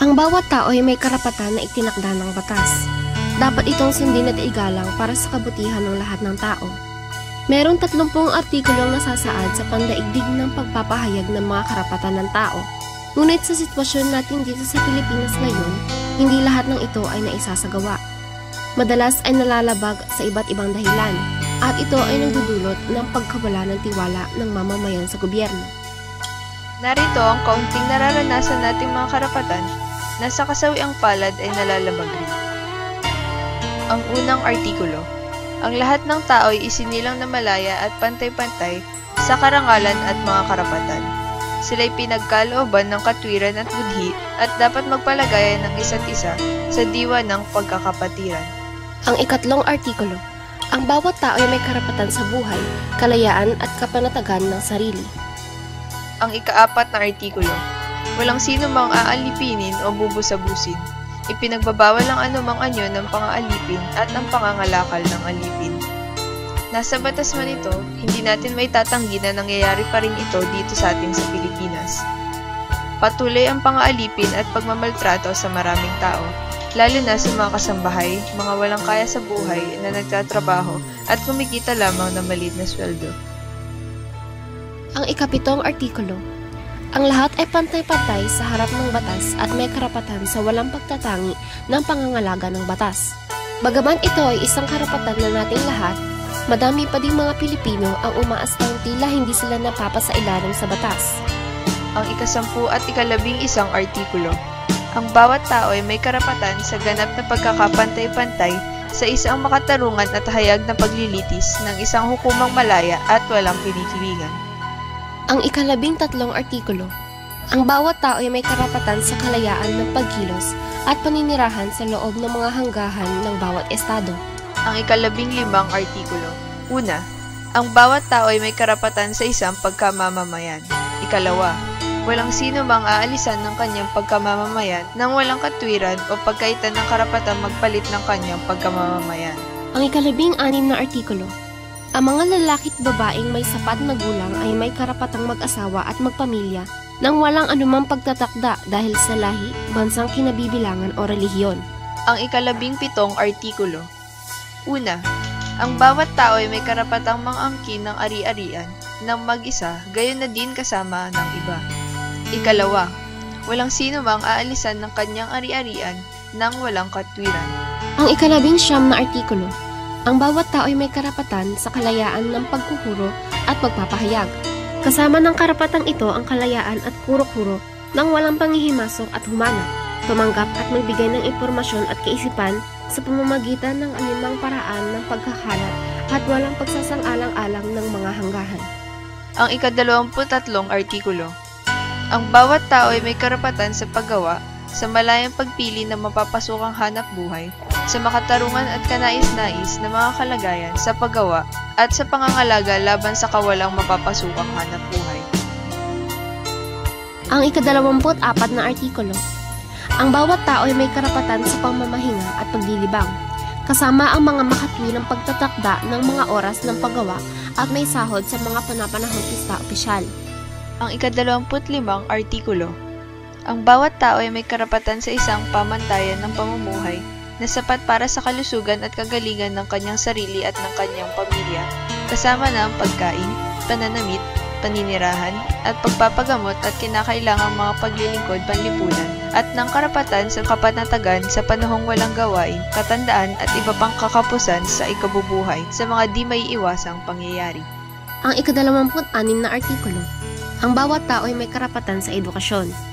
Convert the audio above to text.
Ang bawat tao ay may karapatan na itinakda ng batas. Dapat itong sundin at igalang para sa kabutihan ng lahat ng tao. Merong 30 artikulong nasasaad sa pandaigdig ng pagpapahayag ng mga karapatan ng tao. Ngunit sa sitwasyon natin dito sa Pilipinas ngayon, hindi lahat ng ito ay naisasagawa. Madalas ay nalalabag sa iba't ibang dahilan at ito ay nagdudulot ng pagkawala ng tiwala ng mamamayan sa gobyerno. Narito ang kaunting nararanasan nating mga karapatan na sa kasawiang palad ay nalalabag rin. Ang unang artikulo, ang lahat ng tao ay isinilang na malaya at pantay-pantay sa karangalan at mga karapatan. Sila'y pinagkalooban ng katwiran at budhi at dapat magpalagayan ng isa't isa sa diwa ng pagkakapatiran. Ang ikatlong artikulo, ang bawat tao ay may karapatan sa buhay, kalayaan at kapanatagan ng sarili. Ang ikaapat na artikulo, walang sino mang aalipinin o bubusabusin. Ipinagbabawal ang anumang anyo ng pangaalipin at ang pangangalakal ng alipin. Nasa batas man ito, hindi natin may tatanggi na nangyayari pa rin ito dito sa atin sa Pilipinas. Patuloy ang pangaalipin at pagmamaltrato sa maraming tao, lalo na sa mga kasambahay, mga walang kaya sa buhay na nagtatrabaho at kumikita lamang ng maliit na sweldo. Ang ikapitong artikulo, ang lahat ay pantay-pantay sa harap ng batas at may karapatan sa walang pagtatangi ng pangangalaga ng batas. Bagaman ito ay isang karapatan na nating lahat, madami pa ding mga Pilipino ang umaastang tila hindi sila napapasailalim sa batas. Ang ikasampu at ikalabing isang artikulo. Ang bawat tao ay may karapatan sa ganap na pagkakapantay-pantay sa isang makatarungan at hayag na paglilitis ng isang hukumang malaya at walang pinikilingan. Ang ikalabing tatlong artikulo. Ang bawat tao ay may karapatan sa kalayaan ng pagkilos at paninirahan sa loob ng mga hanggahan ng bawat estado. Ang ikalabing limang artikulo. Una, ang bawat tao ay may karapatan sa isang pagkamamamayan. Ikalawa, walang sino mang aalisan ng kanyang pagkamamamayan nang walang katwiran o pagkaitan ng karapatan magpalit ng kanyang pagkamamamayan. Ang ikalabing anim na artikulo. Ang mga lalaki't babaeng may sapat na gulang ay may karapatang mag-asawa at magpamilya nang walang anumang pagtatakda dahil sa lahi, bansang kinabibilangan o relihiyon. Ang ikalabing pitong artikulo. Una, ang bawat tao ay may karapatang mangangkin ng ari-arian ng mag-isa gayon na din kasama ng iba. Ikalawa, walang sino mang aalisan ng kanyang ari-arian nang walang katwiran. Ang ikalabing siyam na artikulo. Ang bawat tao ay may karapatan sa kalayaan ng pagkuhuro at pagpapahayag. Kasama ng karapatang ito ang kalayaan at kuro-kuro nang walang pangihimasok at humana, tumanggap at magbigay ng impormasyon at kaisipan sa pamamagitan ng anumang paraan ng pagkakalat at walang pagsasang-alang-alang ng mga hanggahan. Ang ikadalawamputatlong artikulo. Ang bawat tao ay may karapatan sa paggawa sa malayang pagpili ng mapapasukang hanap buhay, sa makatarungan at kanais-nais na mga kalagayan sa paggawa at sa pangangalaga laban sa kawalang mapapasukang hanap buhay. Ang ikadalawamput apat na artikulo. Ang bawat tao ay may karapatan sa pamamahinga at paglilibang, kasama ang mga makatwilang pagtatakda ng mga oras ng paggawa at may sahod sa mga panapanahong pista opisyal. Ang ikadalawamput limang artikulo. Ang bawat tao ay may karapatan sa isang pamantayan ng pamumuhay na sapat para sa kalusugan at kagalingan ng kanyang sarili at ng kanyang pamilya, kasama na ang pagkain, pananamit, paninirahan, at pagpapagamot at kinakailangang mga paglilingkod panlipunan, at ng karapatan sa kapanatagan sa panahong walang gawain, katandaan at iba pang kakapusan sa ikabubuhay sa mga di may iwasang pangyayari. Ang ikadalawamput anim na artikulo. Ang bawat tao ay may karapatan sa edukasyon.